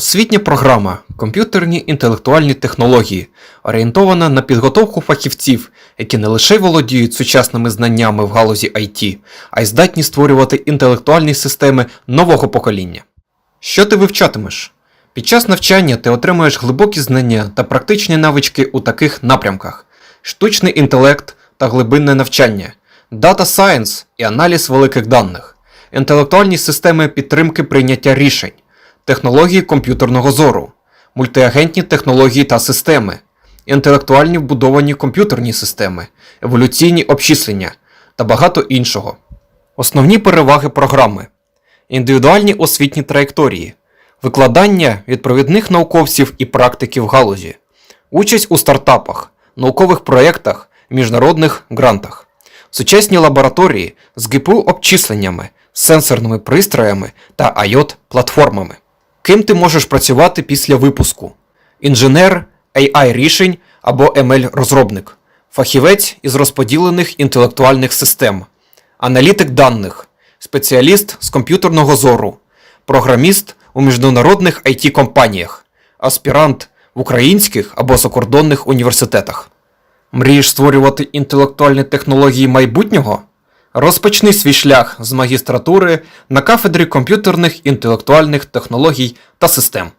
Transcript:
Освітня програма Комп'ютерні інтелектуальні технології орієнтована на підготовку фахівців, які не лише володіють сучасними знаннями в галузі IT, а й здатні створювати інтелектуальні системи нового покоління. Що ти вивчатимеш? Під час навчання ти отримуєш глибокі знання та практичні навички у таких напрямках: штучний інтелект та глибинне навчання, Data Science і аналіз великих даних, інтелектуальні системи підтримки прийняття рішень, технології комп'ютерного зору, мультиагентні технології та системи, інтелектуальні вбудовані комп'ютерні системи, еволюційні обчислення та багато іншого. Основні переваги програми: індивідуальні освітні траєкторії, викладання від провідних науковців і практиків галузі, участь у стартапах, наукових проєктах, міжнародних грантах, сучасні лабораторії з ГПУ обчисленнями, сенсорними пристроями та IoT платформами. Ким ти можеш працювати після випуску? Інженер, AI рішень або ML розробник, фахівець із розподілених інтелектуальних систем, аналітик даних, спеціаліст з комп'ютерного зору, програміст у міжнародних IT компаніях, аспірант в українських або закордонних університетах. Мрієш створювати інтелектуальні технології майбутнього? Розпочни свій шлях з магістратури на кафедрі комп'ютерних інтелектуальних технологій та систем.